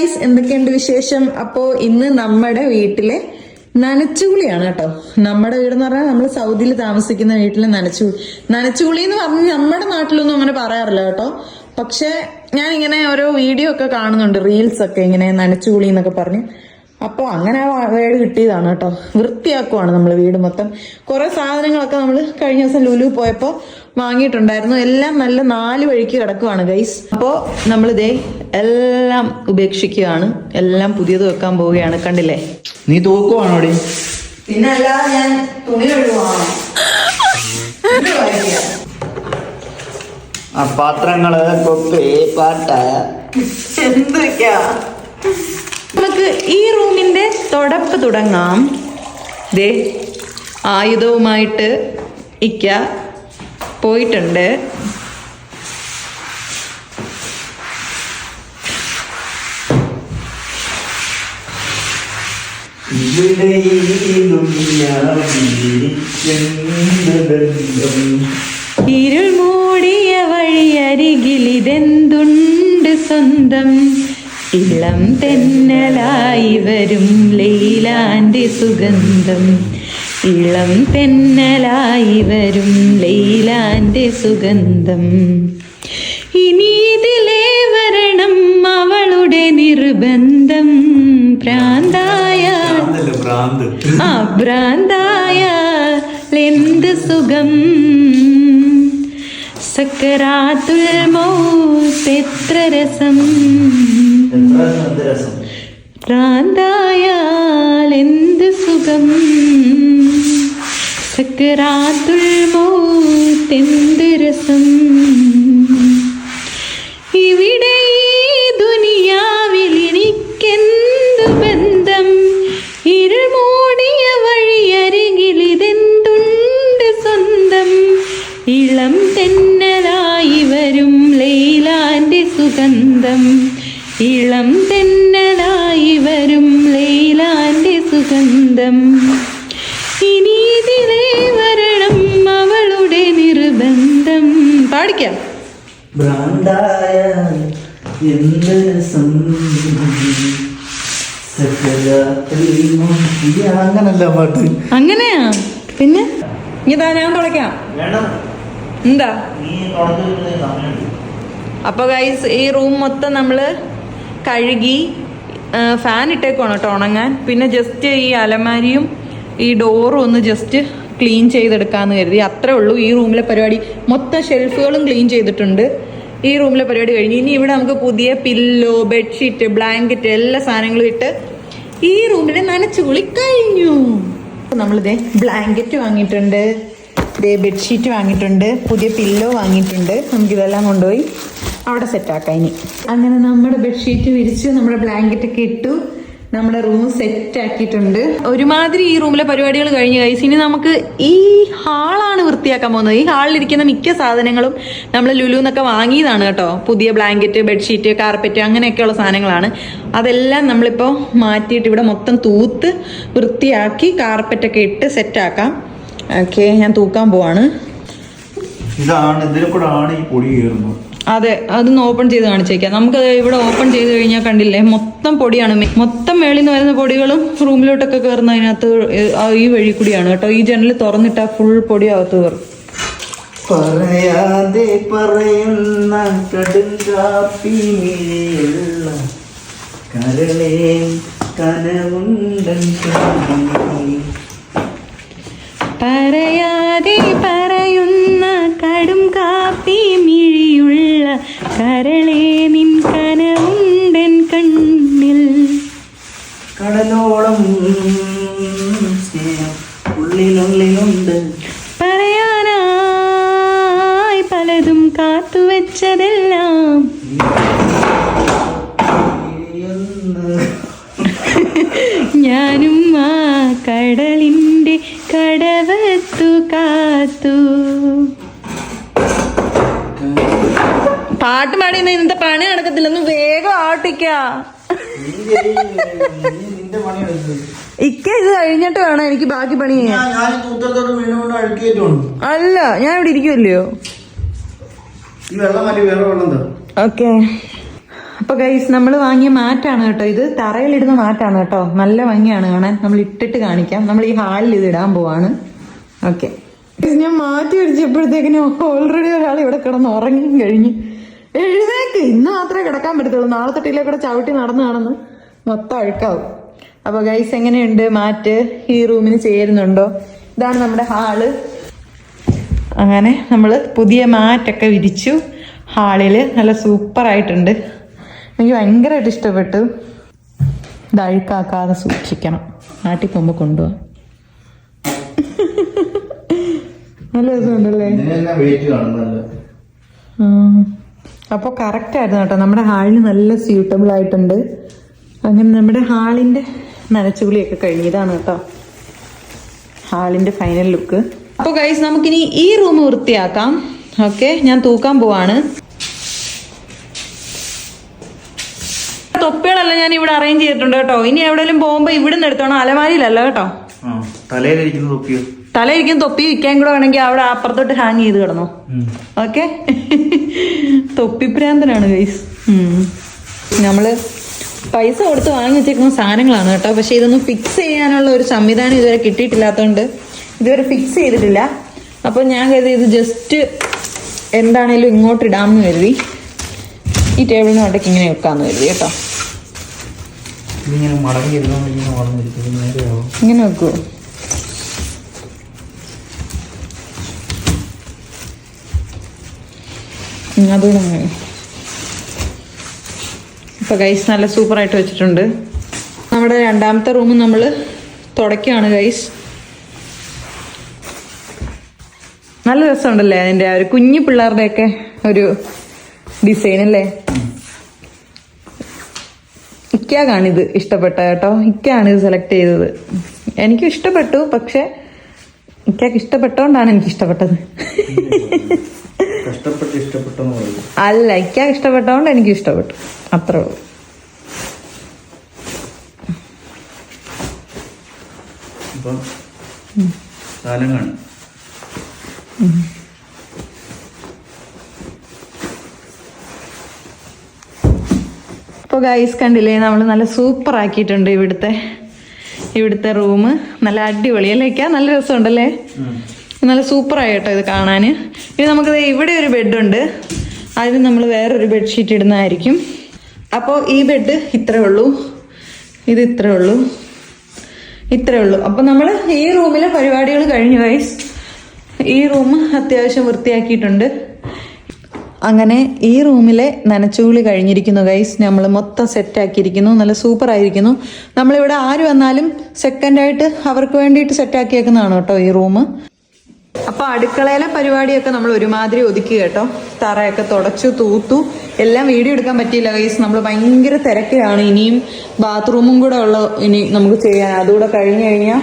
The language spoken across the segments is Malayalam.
ഗായ്സ് എന്തൊക്കെയുണ്ട് വിശേഷം? അപ്പോ ഇന്ന് നമ്മുടെ വീട്ടിലെ നനച്ചുകുളിയാണ് കേട്ടോ. നമ്മുടെ വീട് എന്ന് പറഞ്ഞാൽ നമ്മൾ സൗദിയിൽ താമസിക്കുന്ന വീട്ടിലെ നനച്ചു നനച്ചുകുളി എന്ന് പറഞ്ഞ് നമ്മുടെ നാട്ടിലൊന്നും അങ്ങനെ പറയാറില്ല കേട്ടോ. പക്ഷെ ഞാൻ ഇങ്ങനെ ഓരോ വീഡിയോ ഒക്കെ കാണുന്നുണ്ട് റീൽസ് ഒക്കെ ഇങ്ങനെ നനച്ചുകുളി എന്നൊക്കെ പറഞ്ഞ്. അപ്പോൾ അങ്ങനെ വീട് വേട് കിട്ടിയതാണ് കേട്ടോ. വൃത്തിയാക്കുവാണ് നമ്മൾ വീട് മൊത്തം. കുറേ സാധനങ്ങളൊക്കെ നമ്മൾ കഴിഞ്ഞ ദിവസം ലുലു പോയപ്പോൾ വാങ്ങിയിട്ടുണ്ടായിരുന്നു. എല്ലാം നല്ല നാല് വഴിക്ക് കിടക്കുവാണ് ഗൈസ് അപ്പോൾ ദേ എല്ലാം ഉപേക്ഷിക്കുകയാണ്. എല്ലാം പുതിയത് വെക്കാൻ പോവുകയാണ്. കണ്ടില്ലേ? നീ തൂക്കുവാണോടി പിന്നെ അല്ലാതെ ഞാൻ തുണി കഴുകുവാണോ ആ പാത്രങ്ങൾ കൊപ്പി പാട്ട. എന്തൊക്കെയാ? നമുക്ക് ഈ റൂമിന്റെ തുടപ്പ് തുടങ്ങാം. ദേ ആയുധവുമായിട്ട് ഇക്ക പോയിട്ടുണ്ട്. ഇരുൾ മൂടിയ വഴിയരികിൽ ഇതെന്തുണ്ട് സ്വന്തം? ഇളം തെന്നലായി വരും ലൈലാന്റെ സുഗന്ധം. ഇളം തെന്നലായി വരും ലൈലാന്റെ സുഗന്ധം. ഇനി ഇതിലേ വരണം അവളുടെ നിർബന്ധം. പ്രാന്തായ ആ ഭ്രാന്തായ എന്ത് സുഖം? സക്കരാത്തുൽ മൗത്ത് എത്ര രസം. എന്ത് സുഖം? സക്കരാത്തുൽ മൗത്ത് രസം? ഇവിടെ ഈ ദുനിയാവിൽ എനിക്കെന്തു ബന്ധം? ഇരുൾ മൂടിയ വഴിയരികിൽ ഇതെന്തുണ്ട് സ്വന്തം? ഇളം തെന്നലായി വരും ലൈലാന്റെ സുഗന്ധം. ഇളം തെന്നലായി വരും ലൈലാന്റെ സുഗന്ധം. ഇനി ഇതിലേ വരണം അവളുടെ നിർബന്ധം. പാടിക്കാം. ഭ്രാന്തായ എന്ത് അങ്ങനല്ല പാട്ട്. അങ്ങനെയാ? പിന്നെ? ഇതാ ഞാൻ തുടക്കാം എന്താ? അപ്പൊ ഗൈസ് ഈ റൂം മൊത്തം നമ്മൾ കഴുകി ഫാൻ ഇട്ടേക്കുവാണ് കേട്ടോ ഉണങ്ങാൻ. പിന്നെ ജസ്റ്റ് ഈ അലമാരിയും ഈ ഡോറും ഒന്ന് ജസ്റ്റ് ക്ലീൻ ചെയ്തെടുക്കാമെന്ന് കരുതി. അത്രേ ഉള്ളൂ. ഈ റൂമിലെ പരിപാടി മൊത്തം ഷെൽഫുകളും ക്ലീൻ ചെയ്തിട്ടുണ്ട്. ഈ റൂമിലെ പരിപാടി കഴിഞ്ഞു. ഇനി ഇവിടെ നമുക്ക് പുതിയ പില്ലോ ബെഡ്ഷീറ്റ് ബ്ലാങ്കറ്റ് എല്ലാ സാധനങ്ങളും ഇട്ട് ഈ റൂമിലെ നനച്ചുകുളി കഴിഞ്ഞു. നമ്മളിതേ ബ്ലാങ്കറ്റ് വാങ്ങിയിട്ടുണ്ട്. ഇതേ ബെഡ്ഷീറ്റ് വാങ്ങിയിട്ടുണ്ട്. പുതിയ പില്ലോ വാങ്ങിയിട്ടുണ്ട്. നമുക്കിതെല്ലാം കൊണ്ടുപോയി അവിടെ സെറ്റാക്കാം ഇനി. അങ്ങനെ നമ്മുടെ ബെഡ്ഷീറ്റ് വിരിച്ച് നമ്മുടെ ബ്ലാങ്കറ്റ് ഒക്കെ ഇട്ടു. നമ്മുടെ റൂം സെറ്റ് ആക്കിയിട്ടുണ്ട്. ഒരുമാതിരി ഈ റൂമിലെ പരിപാടികൾ കഴിഞ്ഞ് കഴിച്ച് ഇനി നമുക്ക് ഈ ഹാളാണ് വൃത്തിയാക്കാൻ പോകുന്നത്. ഈ ഹാളിലിരിക്കുന്ന മിക്ക സാധനങ്ങളും നമ്മൾ ലുലു എന്നൊക്കെ വാങ്ങിയതാണ് കേട്ടോ. പുതിയ ബ്ലാങ്കറ്റ് ബെഡ്ഷീറ്റ് കാർപ്പറ്റ് അങ്ങനെയൊക്കെയുള്ള സാധനങ്ങളാണ്. അതെല്ലാം നമ്മളിപ്പോൾ മാറ്റിയിട്ട് ഇവിടെ മൊത്തം തൂത്ത് വൃത്തിയാക്കി കാർപ്പറ്റൊക്കെ ഇട്ട് സെറ്റാക്കാം ഓക്കെ ഞാൻ തൂക്കാൻ പോവാണ്. ഇതാണ് ഇതിൽ കൂടെ ആണ് ഈ പൊടി കയറുന്നത്. അതെ അതൊന്ന് ഓപ്പൺ ചെയ്ത് കാണിച്ചേക്കാം. നമുക്കത് ഇവിടെ ഓപ്പൺ ചെയ്ത് കഴിഞ്ഞാൽ കണ്ടില്ലേ മൊത്തം പൊടിയാണ്. മൊത്തം മേളിൽ നിന്ന് വരുന്ന പൊടികളും റൂമിലോട്ടൊക്കെ കയറുന്ന അതിനകത്ത് ഈ വഴി കൂടിയാണ് കേട്ടോ. ഈ ജനൽ തുറന്നിട്ടാ ഫുൾ പൊടി അകത്ത് കയറും പറയാതെ പറയുന്ന കടുങ്കാപ്പി കരളേ കനവുണ്ടൻ. പറയാതെ പറയുന്ന കരളേ നിൻ കനവുണ്ടൻ കണ്ണിൽ. കടലോളം സ്നേഹം ഉള്ളിലുള്ളിലുണ്ട്. പറയാനായി പലതും കാത്തുവച്ചതെല്ലാം. പാട്ട് പാടി ഇന്നത്തെ പണി നടക്കത്തില്ല ഒന്ന് വേഗം ആട്ടിക്ക. ഇക്ക ഇത് കഴിഞ്ഞിട്ട് വേണം എനിക്ക് ബാക്കി പണി ചെയ്യാൻ. അല്ല ഞാൻ ഇവിടെ ഇരിക്കുമല്ലയോ ഓക്കെ. അപ്പൊ ഗൈസ് നമ്മൾ വാങ്ങിയ മാറ്റാണ് കേട്ടോ ഇത്. തറയിലിടുന്ന മാറ്റാണ് കേട്ടോ. നല്ല ഭംഗിയാണ് കാണാൻ. നമ്മൾ ഇട്ടിട്ട് കാണിക്കാം. നമ്മൾ ഈ ഹാളിൽ ഇത് ഇടാൻ പോവാണ്. ഓക്കെ. ഞാൻ മാറ്റി പിടിച്ചപ്പോഴത്തേക്കിനും ഓൾറെഡി ഒരാൾ ഇവിടെ കിടന്ന് ഉറങ്ങി കഴിഞ്ഞു. എഴുന്നേക്ക്. ഇന്ന് മാത്രമേ കിടക്കാൻ പറ്റത്തുള്ളൂ. നാളെ തൊട്ടില്ലേ കൂടെ ചവിട്ടി നടന്നു കാണുന്നു മൊത്തം അഴുക്കാവും. അപ്പൊ ഗൈസ് എങ്ങനെയുണ്ട്? മാറ്റ് ഈ റൂമിന് ചേരുന്നുണ്ടോ? ഇതാണ് നമ്മുടെ ഹാൾ. അങ്ങനെ നമ്മൾ പുതിയ മാറ്റൊക്കെ വിരിച്ചു. ഹാളിൽ നല്ല സൂപ്പറായിട്ടുണ്ട്. എനിക്ക് ഭയങ്കരമായിട്ട് ഇഷ്ടപ്പെട്ടു. ഇത് അഴുക്കാക്കാതെ സൂക്ഷിക്കണം. നാട്ടിൽ പോകുമ്പോൾ കൊണ്ടുപോകാം നല്ല രസമുണ്ടല്ലേ? അപ്പോൾ കറക്റ്റ് ആയിരുന്നു കേട്ടോ. നമ്മുടെ ഹാളിന് നല്ല സ്യൂട്ടബിൾ ആയിട്ടുണ്ട്. അങ്ങനെ നമ്മുടെ ഹാളിന്റെ നനച്ചുകുളിയൊക്കെ കഴിഞ്ഞു. ഇതാണ് കേട്ടോ ഹാളിന്റെ ഫൈനൽ ലുക്ക് അപ്പോൾ ഗൈസ് നമുക്കിനി ഈ റൂം വൃത്തിയാക്കാം. ഓക്കെ ഞാൻ തൂക്കാൻ പോവാണ്. തൊപ്പികളെല്ലാം ഞാൻ ഇവിടെ അറേഞ്ച് ചെയ്തിട്ടുണ്ട് കേട്ടോ. ഇനി എവിടെയെങ്കിലും പോകുമ്പോൾ ഇവിടെ നിന്ന് എടുത്തോണം. അലമാരിയിലല്ല കേട്ടോ. തലയിലിരിക്കുന്ന തൊപ്പിയോ? തലയിരിക്കും തൊപ്പി വിൽക്കാൻ കൂടെ വേണമെങ്കിൽ അവിടെ അപ്പുറത്തോട്ട് ഹാങ് ചെയ്ത് കിടന്നു. ഓക്കെ തൊപ്പിപ്രാന്തനാണ് ഗൈസ് നമ്മൾ പൈസ കൊടുത്ത് വാങ്ങിച്ചേക്കുന്ന സാധനങ്ങളാണ് കേട്ടോ. പക്ഷെ ഇതൊന്നും ഫിക്സ് ചെയ്യാനുള്ള ഒരു സംവിധാനം ഇതുവരെ കിട്ടിയിട്ടില്ലാത്തതുകൊണ്ട് ഇതുവരെ ഫിക്സ് ചെയ്തിട്ടില്ല. അപ്പോൾ ഞാൻ കരുതി ഇത് ജസ്റ്റ് എന്താണേലും ഇങ്ങോട്ട് ഇടാമെന്ന് കരുതി. ഈ ടേബിളിന് വേണ്ടേക്ക് ഇങ്ങനെ വെക്കാമെന്ന് കരുതി കേട്ടോ. ഇങ്ങനെ വളർന്നിരിക്കും അതുകൂടെ ഇപ്പൊ ഗൈസ് നല്ല സൂപ്പറായിട്ട് വെച്ചിട്ടുണ്ട്. നമ്മുടെ രണ്ടാമത്തെ റൂം നമ്മൾ തുടയ്ക്കുകയാണ് ഗൈസ് നല്ല രസമുണ്ടല്ലേ അതിന്റെ ആ ഒരു കുഞ്ഞു പിള്ളേരുടെയൊക്കെ ഒരു ഡിസൈൻ അല്ലേ? ഇക്കാണ് ഇത് ഇഷ്ടപ്പെട്ട കേട്ടോ. ഇക്കാണ് ഇത് സെലക്ട് ചെയ്തത്. എനിക്കും ഇഷ്ടപ്പെട്ടു പക്ഷെ ഇക്കാക്ക് ഇഷ്ടപ്പെട്ടോണ്ടാണ് എനിക്ക് ഇഷ്ടപ്പെട്ടത് അല്ല ഇക്കാക്ക് ഇഷ്ടപ്പെട്ടതുകൊണ്ട് എനിക്ക് ഇഷ്ടപ്പെട്ടു. അത്രേ ഉള്ളൂ. ഇപ്പോൾ ഗൈസ് കണ്ടില്ലേ നമ്മൾ നല്ല സൂപ്പർ ആക്കിയിട്ടുണ്ട് ഇവിടുത്തെ ഇവിടുത്തെ റൂം നല്ല അടിപൊളി അല്ലേ? നല്ല രസമുണ്ടല്ലേ? നല്ല സൂപ്പർ ആയിട്ടോ ഇത് കാണാൻ ഇനി നമുക്ക് ദേ ഇവിടെ ഒരു ബെഡുണ്ട് അതിന് നമ്മൾ വേറൊരു ബെഡ്ഷീറ്റ് ഇടുന്നതായിരിക്കും. അപ്പോൾ ഈ ബെഡ് ഇത്രേ ഉള്ളൂ. ഇത് ഇത്രേ ഉള്ളൂ. ഇത്രേ ഉള്ളൂ. അപ്പോൾ നമ്മൾ ഈ റൂമിലെ പരിപാടികൾ കഴിഞ്ഞു വൈസ് ഈ റൂം അത്യാവശ്യം വൃത്തിയാക്കിയിട്ടുണ്ട്. അങ്ങനെ ഈ റൂമിലെ നനച്ചുകുളി കഴിഞ്ഞിരിക്കുന്നു ഗൈസ് നമ്മൾ മൊത്തം സെറ്റാക്കിയിരിക്കുന്നു നല്ല സൂപ്പർ ആയിരിക്കുന്നു. നമ്മളിവിടെ ആര് വന്നാലും സെക്കൻഡായിട്ട് അവർക്ക് വേണ്ടിയിട്ട് സെറ്റാക്കിയേക്കുന്നതാണ് കേട്ടോ ഈ റൂം അപ്പൊ അടുക്കളയിലെ പരിപാടിയൊക്കെ നമ്മൾ ഒരുമാതിരി ഒതുക്കി കേട്ടോ. തറയൊക്കെ തുടച്ചു തൂത്തു. എല്ലാം വീഡിയോ എടുക്കാൻ പറ്റിയില്ല ഗൈസ് നമ്മൾ ഭയങ്കര തിരക്കിലാണ്. ഇനിയും ബാത്റൂമും കൂടെ ഉള്ള ഇനി നമുക്ക് ചെയ്യാൻ. അതുകൂടെ കഴിഞ്ഞു കഴിഞ്ഞാൽ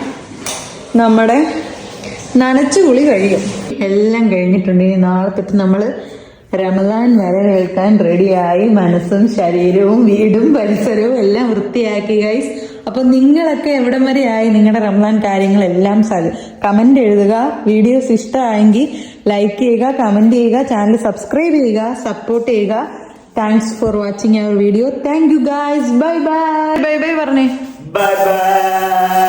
നമ്മുടെ നനച്ചു കുളി കഴിയും. എല്ലാം കഴിഞ്ഞിട്ടുണ്ട്. ഇനി നാളെ തൊട്ട് നമ്മൾ റമദാൻ വരെ കേൾക്കാൻ റെഡിയായി മനസ്സും ശരീരവും വീടും പരിസരവും എല്ലാം വൃത്തിയാക്കി ഗൈസ് അപ്പൊ നിങ്ങളൊക്കെ എവിടം വരെ ആയി? നിങ്ങളുടെ റമദാൻ കാര്യങ്ങളെല്ലാം കമന്റ് എഴുതുക. വീഡിയോസ് ഇഷ്ടമായെങ്കിൽ ലൈക്ക് ചെയ്യുക കമന്റ് ചെയ്യുക ചാനൽ സബ്സ്ക്രൈബ് ചെയ്യുക സപ്പോർട്ട് ചെയ്യുക. Thanks for watching our video thank you guys bye bye bye bye പറഞ്ഞേ ബൈ ബൈ